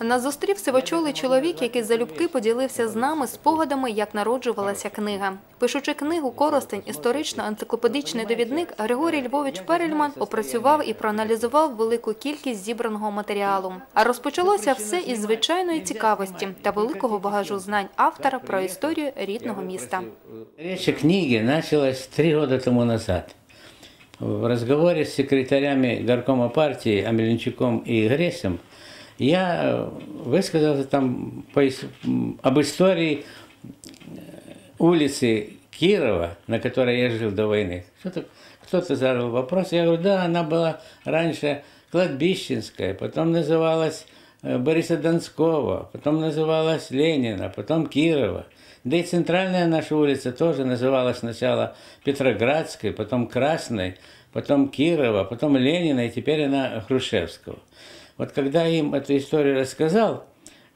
Нас зустрів сивочолий чоловік, який залюбки поділився з нами спогадами, як народжувалася книга. Пишучи книгу Коростень, історично-енциклопедичний довідник, Григорій Львович Перельман опрацював і проаналізував велику кількість зібраного матеріалу. А розпочалося все із звичайної цікавості та великого багажу знань автора про історію рідного міста. Речь о книге началась три года тому назад. В разговоре с секретарями горкома партии Амельничуком и Гресем я высказался там по об истории э, улицы Кирова, на которой я жил до войны. Кто-то задал вопрос, я говорю, да, она была раньше кладбищенская, потом называлась э, Бориса Донского, потом называлась Ленина, потом Кирова. Да и центральная наша улица тоже называлась сначала Петроградской, потом Красной, потом Кирова, потом Ленина, и теперь она Хрущевского. Вот когда им эту историю рассказал,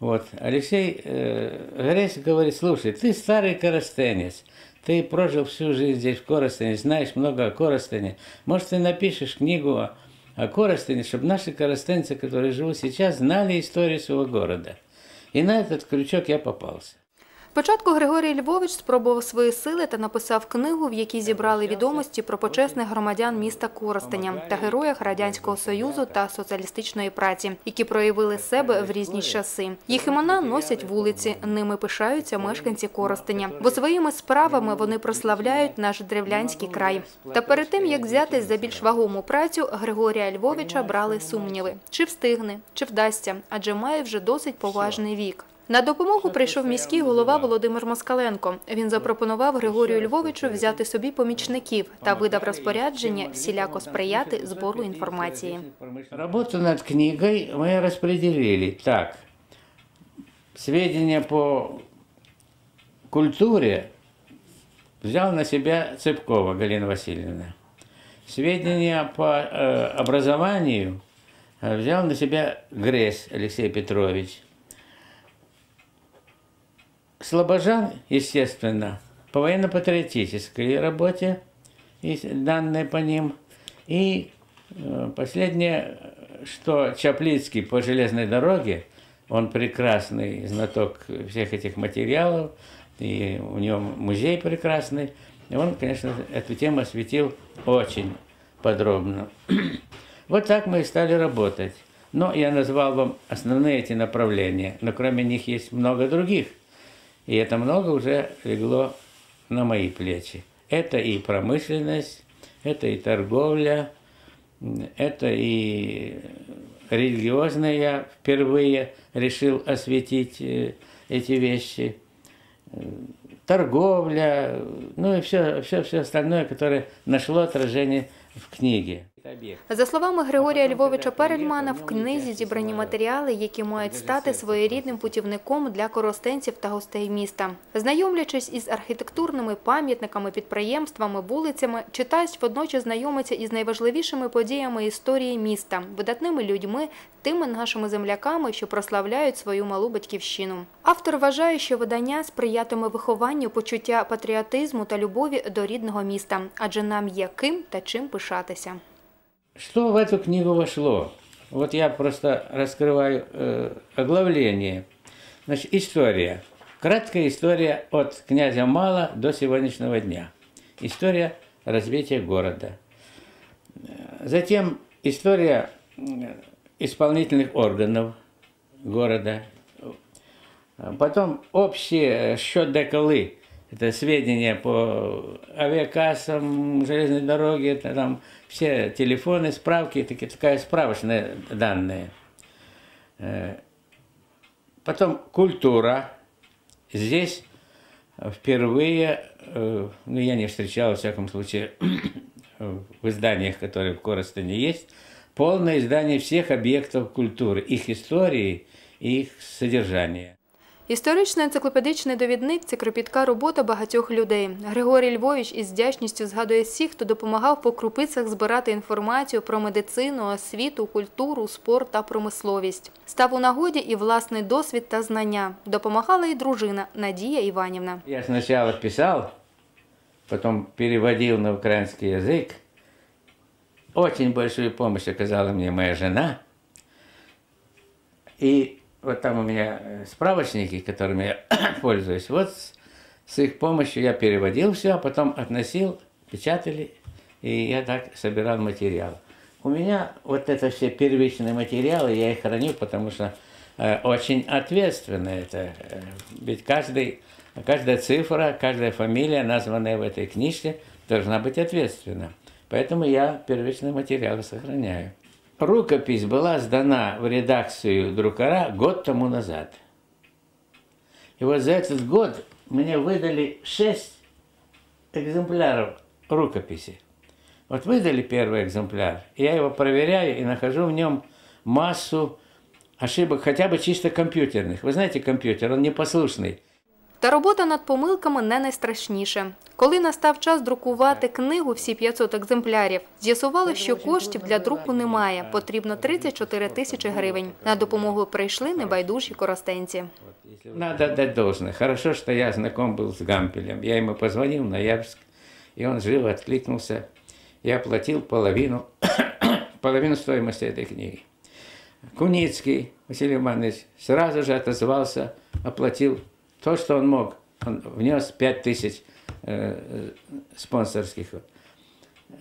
вот, Алексей э, Гресь говорит, слушай, ты старый коростенец, ты прожил всю жизнь здесь в Коростене, знаешь много о Коростене. Может, ты напишешь книгу о, о Коростене, чтобы наши коростенцы, которые живут сейчас, знали историю своего города. И на этот крючок я попался. Спочатку Григорій Львович спробував свої сили та написав книгу, в якій зібрали відомості про почесних громадян міста Коростеня та героях Радянського Союзу та соціалістичної праці, які проявили себе в різні часи. Їх імена носять вулиці, ними пишаються мешканці Коростеня, бо своїми справами вони прославляють наш древлянський край. Та перед тим як взятись за більш вагому працю, Григорія Львовича брали сумніви: чи встигне, чи вдасться, адже має вже досить поважний вік. На допомогу прийшов міський голова Володимир Москаленко. Він запропонував Григорію Львовичу взяти собі помічників та видав розпорядження всіляко сприяти збору інформації. Работу над книгой мы распределили так. Сведения по культуре взял на себя Цыпкова Галина Васильевна. Сведения по э, образованию э, взял на себя Грес Алексей Петрович. Слобожан, естественно, по военно-патриотической работе, есть данные по ним. И э, последнее, что Чаплицкий по железной дороге, он прекрасный знаток всех этих материалов, и у него музей прекрасный. И он, конечно, эту тему осветил очень подробно. Вот так мы и стали работать. Но я назвал вам основные эти направления, но кроме них есть много других. И это много уже легло на мои плечи. Это и промышленность, это и торговля, это и религиозное. Я впервые решил осветить э, эти вещи. Торговля, ну и все, все, все остальное, которое нашло отражение в книге. За словами Григорія Львовича Перельмана, в книзі зібрані матеріали, які мають стати своєрідним путівником для коростенців та гостей міста. Знайомлячись із архітектурними пам'ятниками, підприємствами, вулицями, читач водночас знайомиться із найважливішими подіями історії міста, видатними людьми, тими нашими земляками, що прославляють свою малу батьківщину. Автор вважає, що видання сприятиме вихованню почуття патріотизму та любові до рідного міста, адже нам є ким та чим пишатися. Что в эту книгу вошло? Вот я просто раскрываю э, оглавление. Значит, история. Краткая история от князя Мала до сегодняшнего дня. История развития города. Э, Затем история м, исполнительных органов города. Э, Потом общий счет деколы. Это сведения по авиакассам, железной дороге, это там все телефоны, справки, такие, такая справочные данные. Э, Потом культура. Здесь впервые, э, ну я не встречал, во всяком случае, в изданиях, которые в Коростене есть, полное издание всех объектов культуры, их истории и их содержания. Історично-енциклопедичний довідник це кропітка робота багатьох людей. Григорій Львович із вдячністю згадує всіх, хто допомагав по крупицях збирати інформацію про медицину, освіту, культуру, спорт та промисловість. Став у нагоді і власний досвід та знання. Допомагала і дружина Надія Іванівна. Я сначала писал, потом переводил на украинский язык. Очень большую помощь оказала мне моя жена. И вот там у меня э, справочники, которыми я пользуюсь. Вот с, с их помощью я переводил все, а потом относил, печатали, и я так собирал материал. У меня вот это все первичные материалы, я их храню, потому что э, очень ответственно это. Э, ведь каждый, каждая цифра, каждая фамилия, названная в этой книжке, должна быть ответственна. Поэтому я первичные материалы сохраняю. Рукопись была сдана в редакцию друкара год тому назад. И вот за этот год мне выдали шесть экземпляров рукописи. Вот выдали первый экземпляр, я его проверяю и нахожу в нем массу ошибок, хотя бы чисто компьютерных. Вы знаете компьютер, он непослушный. Та робота над помилками не найстрашніше. Коли настав час друкувати книгу всі 500 екземплярів, з'ясували, що коштів для друку немає. Потрібно 34 тисячі гривень. На допомогу прийшли небайдужі коростенці. Надо отдать должное. Хорошо, что я знаком был с Гампелем. Я ему позвонил в Ноябрьск, и он живо откликнулся. Я оплатил половину, половину стоимости этой книги. Куницкий Василий Иванович сразу же отозвался, оплатил то, что он мог. Он внес 5 тысяч э, спонсорских.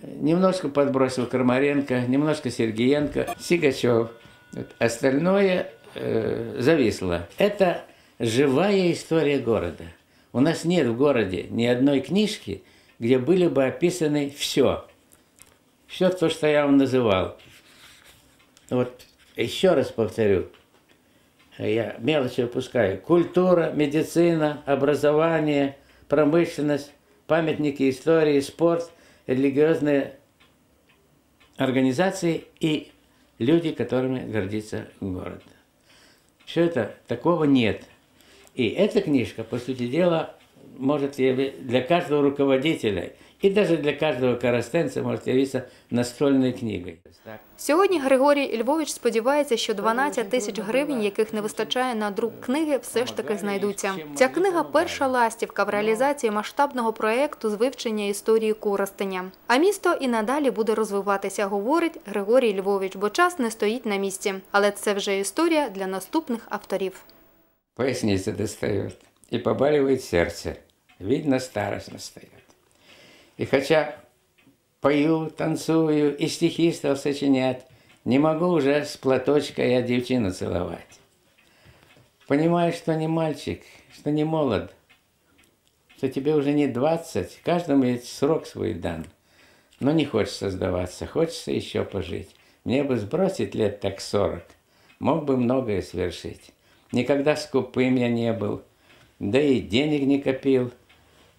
Немножко подбросил Крамаренко, немножко Сергеенко, Сигачев. Остальное э, зависло. Это живая история города. У нас нет в городе ни одной книжки, где были бы описаны все. Все то, что я вам называл. Вот еще раз повторю, я мелочи выпускаю. Культура, медицина, образование, промышленность, памятники истории, спорт, религиозные организации и люди, которыми гордится город. Все это, такого нет. И эта книжка, по сути дела, может для каждого руководителя і навіть для кожного коростенця може явитися настольною книгою. Сьогодні Григорій Львович сподівається, що 12 тисяч гривень, яких не вистачає на друк книги, все ж таки знайдуться. Ця книга перша ластівка в реалізації масштабного проєкту з вивчення історії Коростеня. А місто і надалі буде розвиватися, говорить Григорій Львович, бо час не стоїть на місці. Але це вже історія для наступних авторів. Поясниця достає і побалює серце. Видно, старость настає. И хотя пою, танцую и стихи стал сочинять, не могу уже с платочка я девчину целовать. Понимаю, что не мальчик, что не молод, что тебе уже не двадцать, каждому ведь срок свой дан. Но не хочется сдаваться, хочется еще пожить. Мне бы сбросить лет так сорок, мог бы многое свершить. Никогда скупым я не был, да и денег не копил –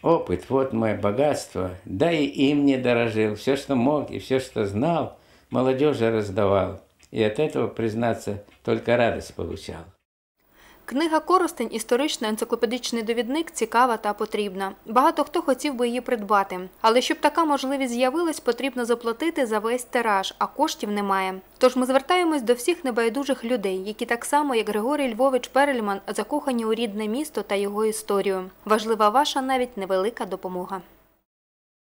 Опыт, вот мое богатство, да и им не дорожил. Все, что мог и все, что знал, молодежи раздавал. И от этого, признаться, только радость получал. Книга Коростень історичний енциклопедичний довідник цікава та потрібна. Багато хто хотів би її придбати. Але щоб така можливість з'явилась, потрібно заплатити за весь тираж, а коштів немає. Тож ми звертаємось до всіх небайдужих людей, які так само, як Григорій Львович Перельман, закохані у рідне місто та його історію. Важлива ваша навіть невелика допомога.